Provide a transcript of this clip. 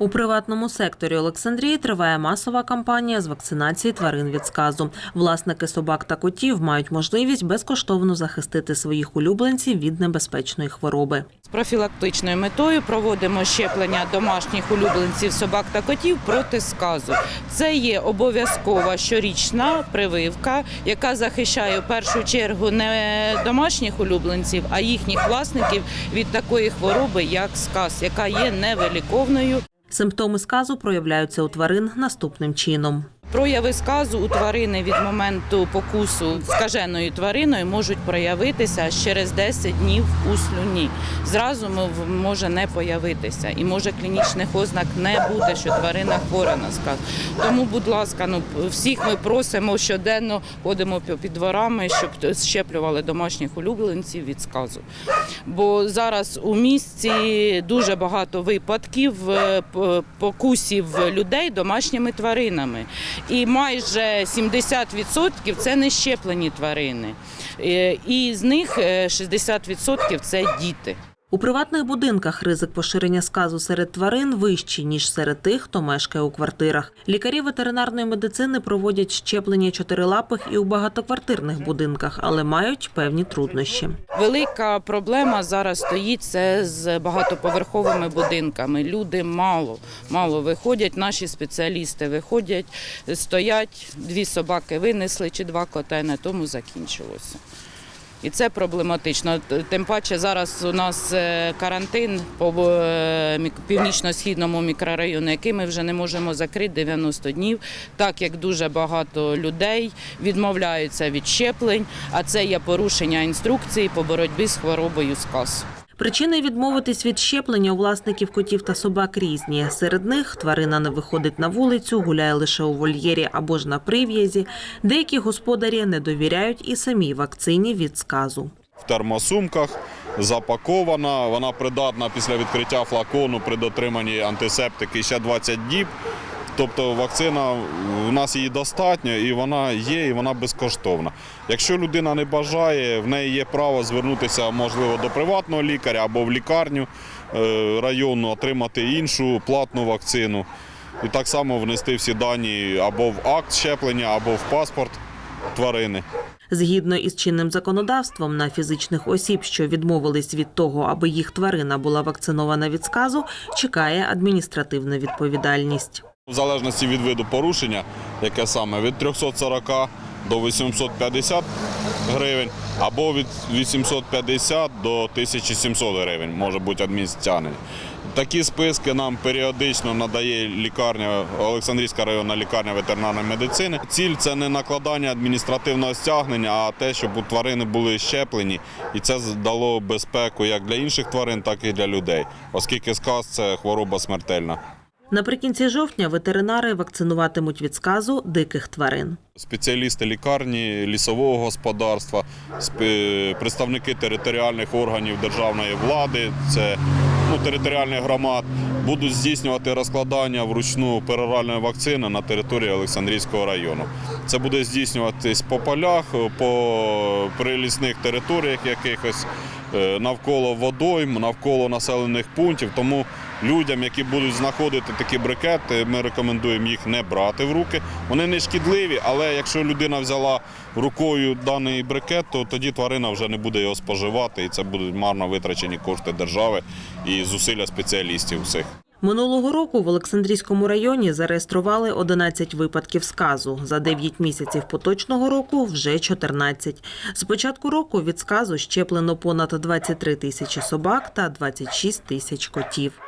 У приватному секторі Олександрії триває масова кампанія з вакцинації тварин від сказу. Власники собак та котів мають можливість безкоштовно захистити своїх улюбленців від небезпечної хвороби. З профілактичною метою проводимо щеплення домашніх улюбленців собак та котів проти сказу. Це є обов'язкова щорічна прививка, яка захищає в першу чергу не домашніх улюбленців, а їхніх власників від такої хвороби, як сказ, яка є невиліковною. Симптоми сказу проявляються у тварин наступним чином. Прояви сказу у тварини від моменту покусу скаженою твариною можуть проявитися через 10 днів у слюні. Зразу може не появитися і може клінічних ознак не бути, що тварина хвора на сказ. Тому, будь ласка, ну всіх ми просимо щоденно ходимо пі- під дворами, щоб щеплювали домашніх улюбленців від сказу. Бо зараз у місті дуже багато випадків е, покусів людей домашніми тваринами. І майже 70% це не щеплені тварини. Е, І з них е, 60% це діти. У приватних будинках ризик поширення сказу серед тварин вищий, ніж серед тих, хто мешкає у квартирах. Лікарі ветеринарної медицини проводять щеплення чотирилапих і у багатоквартирних будинках, але мають певні труднощі. Велика проблема зараз стоїть це з багатоповерховими будинками. Люди мало, мало виходять. Наші спеціалісти виходять, стоять, дві собаки винесли чи два на тому закінчилося. І це проблематично. Тим паче зараз у нас е, карантин по е, північно-східному мікрорайону, який ми вже не можемо закрити 90 днів, так як дуже багато людей відмовляються від щеплень, а це є порушення інструкції по боротьбі з хворобою сказ. Причини відмовитись від щеплення у власників котів та собак різні. Серед них тварина не виходить на вулицю, гуляє лише у вольєрі або ж на прив'язі. Деякі господарі не довіряють і самій вакцині від сказу. в термосумках, запакована. Вона придатна після відкриття флакону при дотриманні антисептики ще 20 діб. Тобто вакцина у нас її достатньо і вона є, і вона безкоштовна. Якщо людина не бажає, в неї є право звернутися, можливо, до приватного лікаря або в лікарню е, районну, отримати іншу платну вакцину. І так само внести всі дані або в акт щеплення, або в паспорт тварини. Згідно із чинним законодавством на фізичних осіб, що відмовились від того, аби їх тварина була вакцинована від сказу, чекає адміністративна відповідальність. В залежності від виду порушення, яке саме від 340 до 850 гривень, або від 850 до 1700 гривень може бути адміністративне. Такі списки нам періодично надає лікарня Олександрійська районна лікарня ветеринарної медицини. Ціль це не накладання адміністративного стягнення, а те, щоб у тварини були щеплені, і це дало безпеку як для інших тварин, так і для людей, оскільки сказ це хвороба смертельна. Наприкінці жовтня ветеринари вакцинуватимуть від сказу диких тварин. Спеціалісти лікарні, лісового господарства, представники територіальних органів державної влади, це ну, територіальних громад, будуть здійснювати розкладання вручну пероральної вакцини на території Олександрійського району. Це буде здійснюватись по полях, по прилісних територіях якихось, навколо водойм, навколо населених пунктів. Тому людям, які будуть знаходити такі брикети, ми рекомендуємо їх не брати в руки. Вони не шкідливі, але якщо людина взяла рукою даний брикет, то тоді тварина вже не буде його споживати, і це будуть марно витрачені кошти держави і зусилля спеціалістів всіх. Минулого року в Олександрійському районі зареєстрували 11 випадків сказу. За 9 місяців поточного року вже 14. З початку року від сказу щеплено понад 23 тисячі собак та 26 тисяч котів.